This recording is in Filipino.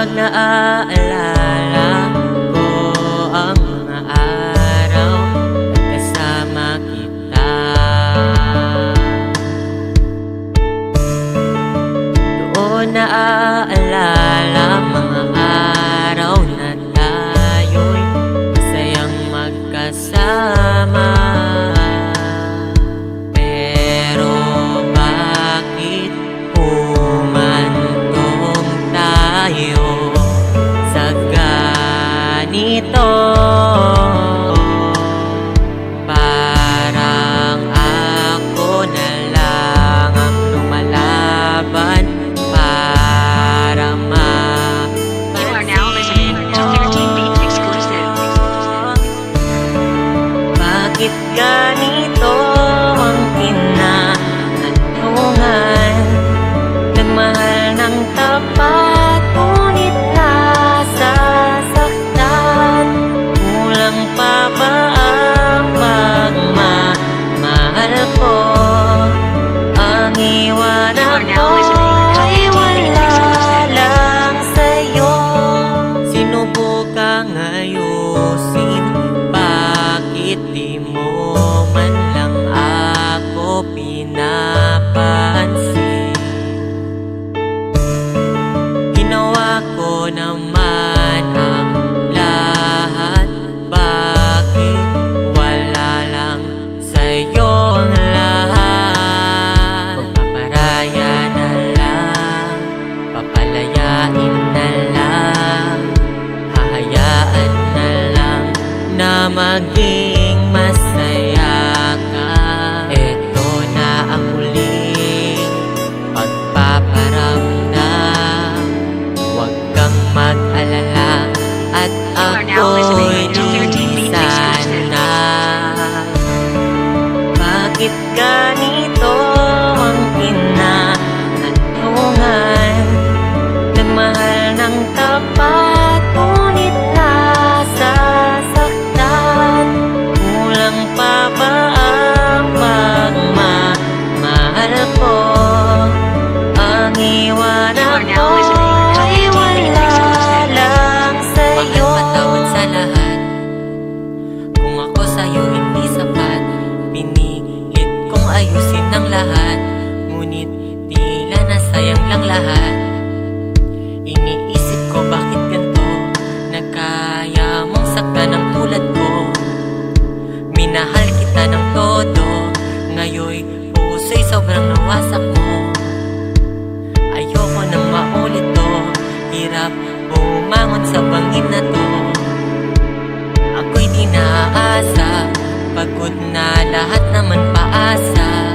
Kapag naaalala ko ang mga araw kasama kita. Doon naaalala Hayaan na lang. Hayaan na lang Na maging masaya ka. Ito na ang huling Pagpaparamdam Huwag kang mag-alala. At ako'y di sana. Bakit ganun hirap Umangon sa bangin na to. Ako'y di Pagod na lahat naman paasa.